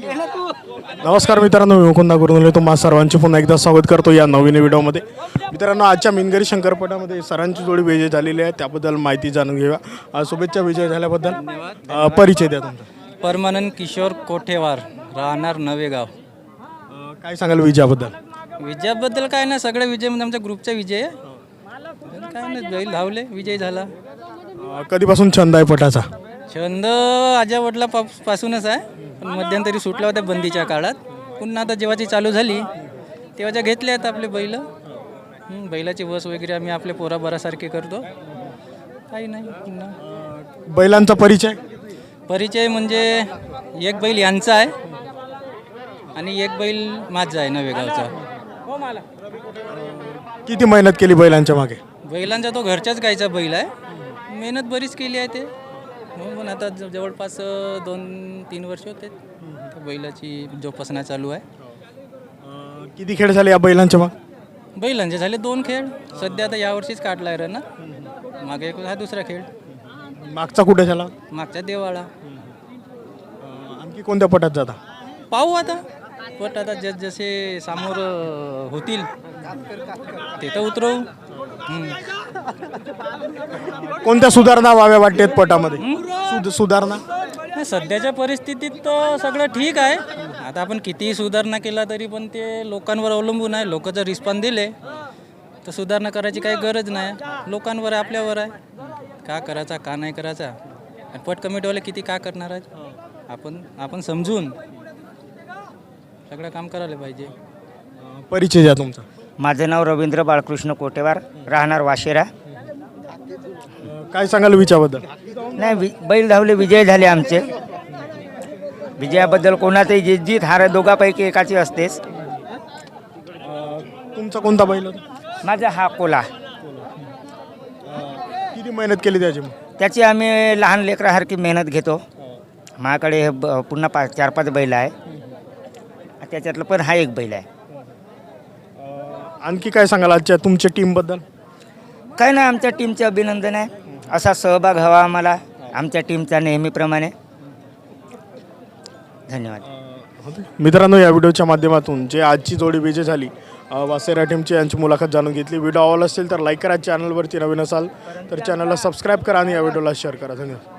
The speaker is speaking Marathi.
नमस्कार मित्रांनो मी मुकुंदा गुरुनले तुम्हा सर्वांचे पुन्हा एकदा स्वागत करतो या नवीन व्हिडिओमध्ये. मित्रांनो आजच्या मिनगरी शंकरपटामध्ये सरांची जोडी विजय झालेली आहे. त्याबद्दल माहिती जाणून घेऊया. शुभेच्छा विजय झाल्याबद्दल. परिचय द्या तुमचा. परमानंद किशोर कोठेवार राहणार नवेगाव. काय सांगाल विजयाबद्दल? विजयाबद्दल काय नाही सगळे विजय म्हणजे आमच्या ग्रुपचा विजय आहे. काय नाही बैल धावले विजय झाला. कधीपासून छंद आहे पटाचा? छंद आजा वडला पासूनच आहे. पण मध्यंतरी सुटला होत्या बंदीच्या काळात. पुन्हा आता जेव्हाची चालू झाली तेव्हाच्या घेतले आहेत आपले बैल. बैलाची बस वगैरे आम्ही आपले पोराबरासारखे करतो. काही नाही पुन्हा. बैलांचा परिचय? परिचय म्हणजे एक बैल यांचा आहे आणि एक बैल माझा आहे नवेगावचा किती मेहनत केली बैलांच्या मागे? बैलांचा तो घरच्याच गायचा बैल आहे. मेहनत बरीच केली आहे ते. हो पण आता ज- जवळपास अं, दोन तीन वर्ष होते. त्या बैलाची जोपासना चालू आहे. अ, किती खेळ झाले या बैलांच्या माग? बैलांचे झाले दोन खेळ. सध्या आता यावर्षीच काढला आहे ना मागे एक हा दुसरा खेळ. मागचा कुठे झाला? मागचा देवाळा. अ, आणखी कोणत्या पटात जाता? पाहू आता. पण आता जस जसे समोर अं, होतील ते तर उतरवू. हम्म. कोणत्या सुधारणा व्हाव्या वाटतात पटामध्ये? सुध- सुधारणा? नाही, सध्याच्या परिस्थितीत तर सगळं ठीक आहे. आता आपण कितीही सुधारणा केला तरी पण ते लोकांवर अवलंबून आहे. लोक जर रिस्पॉन्स दिले तर सुधारणा करायची काही गरज नाही. लोकांवर आहे आपल्यावर आहे. का करायचा का नाही करायचा? आणि पट कमिटीवाले किती का करणार आहेत? आपण आपण समजून सगळं काम करायला पाहिजे. परिचय द्या तुमचा. माझं नाव रवींद्र बाळकृष्ण कोटेवार राहणार वाशेरा. काय सांगाल विचाबद्दल नाही वि बैल धावले विजय झाले आमचे. विजयाबद्दल कोणाचंही जीत जीत हार दोघापैकी एकाची असतेच. तुमचा कोणता बैल? होता माझा हा कोला. किती मेहनत केली त्याची? मग त्याची आम्ही लहान लेकरासारखी मेहनत घेतो. माझ्याकडे हे ब- पुन्हा पाच चार पाच बैल आहे. त्याच्यातलं पण हा एक बैल आहे. आणखी काय सांगाल आजच्या तुमच्या टीमबद्दल काय नाही आमच्या टीमचे अभिनंदन आहे. असा सहभाग हवा आम्हाला आमच्या टीमचा नेहमीप्रमाणे. धन्यवाद. मित्रांनो या व्हिडिओच्या माध्यमातून जे आजची जोडी विजय झाली अ, वासेरा टीमची यांची मुलाखत जाणून घेतली. व्हिडिओ आवडला असेल तर लाईक करा चॅनलवरती नवीन असाल तर चॅनलला सबस्क्राईब करा आणि या व्हिडिओला शेअर करा. धन्यवाद.